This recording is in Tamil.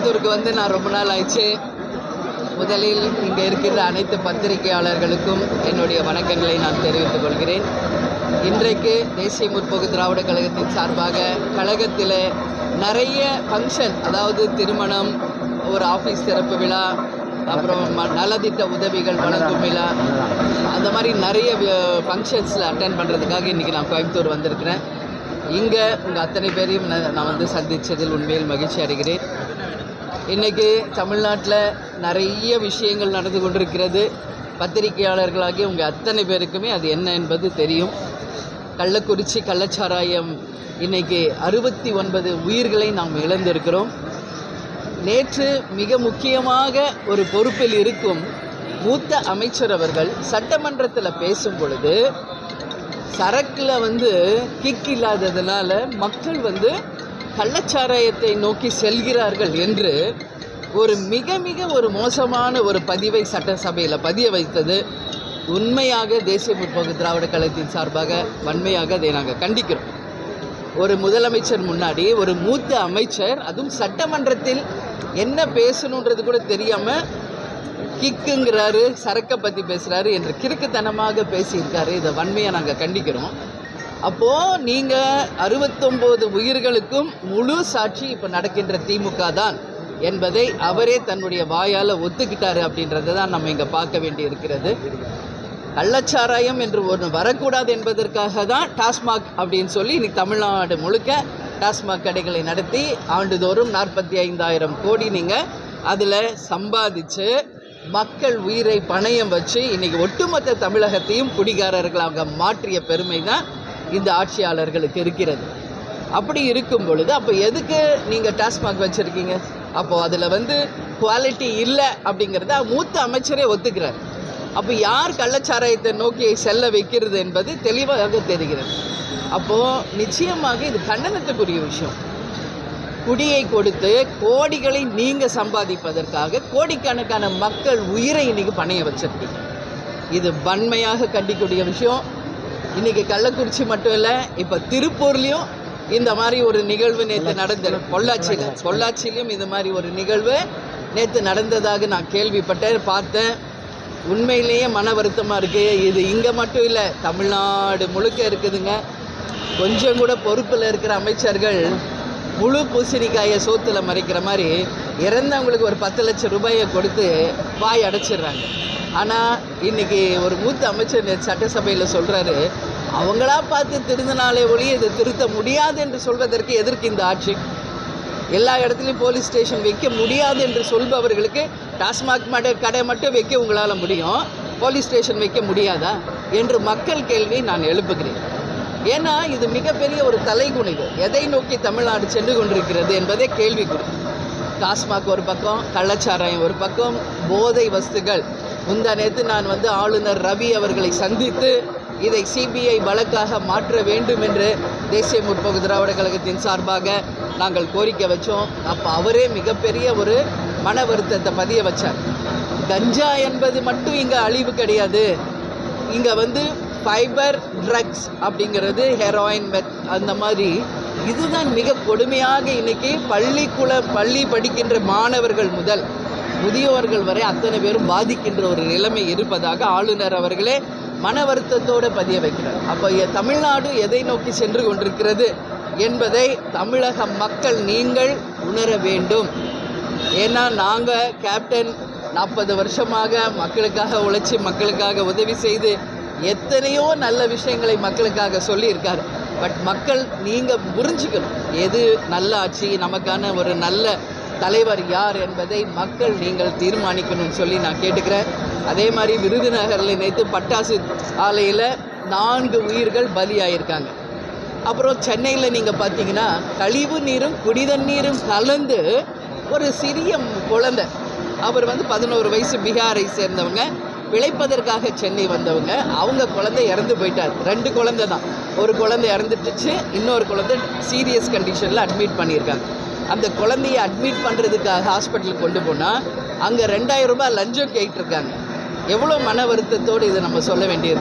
கோயம்புத்தூருக்கு வந்து நான் ரொம்ப நாள் ஆயிடுச்சு. முதலில் இங்கே இருக்கின்ற அனைத்து பத்திரிகையாளர்களுக்கும் என்னுடைய வணக்கங்களை நான் தெரிவித்துக் கொள்கிறேன். இன்றைக்கு தேசிய முற்போக்கு திராவிட கழகத்தின் சார்பாக கழகத்தில் நிறைய ஃபங்க்ஷன் அதாவது திருமணம் ஒரு ஆஃபீஸ் திறப்பு விழா அப்புறம் ம- நலத்திட்ட உதவிகள் வழங்கும் விழா அந்த மாதிரி நிறைய ஃபங்க்ஷன்ஸில் அட்டன் பண்ணுறதுக்காக இன்றைக்கி நான் கோயம்புத்தூர் வந்திருக்கிறேன். இங்கே உங்கள் அத்தனை பேரையும் நான் நான் வந்து சந்தித்ததில் உண்மையில் மகிழ்ச்சி அடைகிறேன். இன்றைக்கி தமிழ்நாட்டில் நிறைய விஷயங்கள் நடந்து கொண்டிருக்கிறது. பத்திரிகையாளர்களாகிய உங்கள் அத்தனை பேருக்குமே அது என்ன என்பது தெரியும். கள்ளக்குறிச்சி கள்ளச்சாராயம் இன்னைக்கு அறுபத்தி ஒன்பது உயிர்களை நாம் இழந்திருக்கிறோம். நேற்று மிக முக்கியமாக ஒரு பொறுப்பில் இருக்கும் மூத்த அமைச்சர் அவர்கள் சட்டமன்றத்தில் பேசும் பொழுது சரக்கில் வந்து கிக் இல்லாததுனால மக்கள் வந்து கள்ளச்சாராயத்தை நோக்கி செல்கிறார்கள் என்று ஒரு மிக மிக ஒரு மோசமான ஒரு பதிவை சட்டசபையில் பதிய வைத்தது. உண்மையாக தேசிய முற்போக்கு திராவிட கழகத்தின் சார்பாக வன்மையாக அதை நாங்கள் கண்டிக்கிறோம். ஒரு முதலமைச்சர் முன்னாடி ஒரு மூத்த அமைச்சர் அதுவும் சட்டமன்றத்தில் என்ன பேசணுன்றது கூட தெரியாமல் கிக்குங்கிறாரு சரக்கை பற்றி பேசுகிறாரு என்று கிறுக்குத்தனமாக பேசியிருக்காரு. இதை வன்மையாக நாங்கள் கண்டிக்கிறோம். அப்போது நீங்கள் அறுபத்தொம்போது உயிர்களுக்கும் முழு சாட்சி இப்போ நடக்கின்ற திமுக தான் என்பதை அவரே தன்னுடைய வாயால் ஒத்துக்கிட்டாரு அப்படின்றத தான் நம்ம இங்கே பார்க்க வேண்டி இருக்கிறது. கள்ளச்சாராயம் என்று ஒன்று வரக்கூடாது என்பதற்காக தான் டாஸ்மாக் அப்படின்னு சொல்லி இன்னைக்கு தமிழ்நாடு முழுக்க டாஸ்மாக் கடைகளை நடத்தி ஆண்டுதோறும் நாற்பத்தி ஐந்தாயிரம் கோடி நீங்கள் அதில் சம்பாதிச்சு மக்கள் உயிரை பணயம் வச்சு இன்னைக்கு ஒட்டுமொத்த தமிழகத்தையும் குடிகாரர்களாக மாற்றிய பெருமை தான் இந்த ஆட்சியாளர்களுக்கு இருக்கிறது. அப்படி இருக்கும் பொழுது அப்போ எதுக்கு நீங்கள் டாஸ்மாக் வச்சுருக்கீங்க? அப்போது அதில் வந்து குவாலிட்டி இல்லை அப்படிங்கிறத மூத்த அமைச்சரே ஒத்துக்கிறார். அப்போ யார் கள்ளச்சாராயத்தை நோக்கி செல்ல வைக்கிறது என்பது தெளிவாக தெரிகிறது. அப்போது நிச்சயமாக இது கண்டனத்துக்குரிய விஷயம். குடியை கொடுத்து கோடிகளை நீங்கள் சம்பாதிப்பதற்காக கோடிக்கணக்கான மக்கள் உயிரை இன்றைக்கி பணைய வச்சுருக்கீங்க. இது வன்மையாக கண்டிக்கூடிய விஷயம். இன்னைக்கு கள்ளக்குறிச்சி மட்டும் இல்லை இப்போ திருப்பூர்லேயும் இந்த மாதிரி ஒரு நிகழ்வு நேற்று நடந்தது. பொள்ளாச்சியில் பொள்ளாச்சியிலும் இந்த மாதிரி ஒரு நிகழ்வு நேற்று நடந்ததாக நான் கேள்விப்பட்டேன் பார்த்தேன். உண்மையிலேயே மன வருத்தமாக இருக்குது இது இங்கே மட்டும் இல்லை தமிழ்நாடு முழுக்க இருக்குதுங்க. கொஞ்சம் கூட பொறுப்பில் இருக்கிற அமைச்சர்கள் முழு பூசணிக்காயை சோத்துல மறைக்கிற மாதிரி இறந்தவங்களுக்கு ஒரு பத்து லட்சம் ரூபாயை கொடுத்து வாய் அடைச்சிடுறாங்க. ஆனால் இன்னைக்கு ஒரு மூத்த அமைச்சர் சட்டசபையில் சொல்கிறாரு அவங்களா பார்த்து திருந்தினாலே ஒழிய இதை திருத்த முடியாது என்று சொல்வதற்கு எதற்கு இந்த ஆட்சி? எல்லா இடத்துலையும் போலீஸ் ஸ்டேஷன் வைக்க முடியாது என்று சொல்பவர்களுக்கு டாஸ்மாக் மட கடை மட்டும் வைக்க உங்களால் முடியும் போலீஸ் ஸ்டேஷன் வைக்க முடியாதா? என்று மக்கள் கேள்வியை நான் எழுப்புகிறேன். ஏன்னா இது மிகப்பெரிய ஒரு தலைகுனிவு. எதை நோக்கி தமிழ்நாடு சென்று கொண்டிருக்கிறது என்பதே கேள்விக்குறி. டாஸ்மாக் ஒரு பக்கம் கள்ளச்சாராயம் ஒரு பக்கம் போதை வஸ்துகள். முந்தா நேற்று நான் வந்து ஆளுநர் ரவி அவர்களை சந்தித்து இதை சிபிஐ வழக்காக மாற்ற வேண்டும் என்று தேசிய முற்போக்கு திராவிட கழகத்தின் சார்பாக நாங்கள் கோரிக்கை வச்சோம். அப்போ அவரே மிகப்பெரிய ஒரு மன வருத்தத்தை பதிய வச்சார். கஞ்சா என்பது மட்டும் இங்கே அழிவு கிடையாது. இங்கே வந்து ஃபைபர் ட்ரக்ஸ் அப்படிங்கிறது ஹெராயின் மெத் அந்த மாதிரி. இதுதான் மிக கொடுமையாக இன்னைக்கு பள்ளிக்குள்ள பள்ளி படிக்கின்ற மாணவர்கள் முதல் முதியோர்கள் வரை அத்தனை பேரும் பாதிக்கின்ற ஒரு நிலைமை இருப்பதாக ஆளுநர் அவர்களே மன வருத்தத்தோடு பதிய வைக்கிறார். அப்போ தமிழ்நாடு எதை நோக்கி சென்று கொண்டிருக்கிறது என்பதை தமிழக மக்கள் நீங்கள் உணர வேண்டும். ஏன்னா நாங்கள் கேப்டன் நாற்பது வருஷமாக மக்களுக்காக உழைச்சி மக்களுக்காக உதவி செய்து எத்தனையோ நல்ல விஷயங்களை மக்களுக்காக சொல்லியிருக்காரு. பட் மக்கள் நீங்கள் புரிஞ்சுக்கணும். எது நல்ல ஆட்சி நமக்கான ஒரு நல்ல தலைவர் யார் என்பதை மக்கள் நீங்கள் தீர்மானிக்கணும்னு சொல்லி நான் கேட்டுக்கிறேன். அதே மாதிரி விருதுநகரில் நேற்று பட்டாசு ஆலையில் நான்கு உயிர்கள் பலியாயிருக்காங்க. அப்புறம் சென்னையில் நீங்கள் பார்த்தீங்கன்னா கழிவு நீரும் குடிதண்ணீரும் கலந்து ஒரு சிறிய குழந்தை. அவர் வந்து பதினோரு வயசு பீகாரை சேர்ந்தவங்க. பிழைப்பதற்காக சென்னை வந்தவங்க அவங்க குழந்தை இறந்து போயிட்டார். ரெண்டு குழந்தை தான். ஒரு குழந்தை இறந்துட்டுச்சு இன்னொரு குழந்தை சீரியஸ் கண்டிஷனில் அட்மிட் பண்ணியிருக்காங்க. அந்த குழந்தைய அட்மிட் பண்ணுறதுக்காக ஹாஸ்பிட்டலுக்கு கொண்டு போனால் அங்கே ரெண்டாயிரம் ரூபாய் லஞ்சம் கேட்டிருக்காங்க. எவ்வளோ மன வருத்தத்தோடு இதை நம்ம சொல்ல வேண்டியிருக்கு?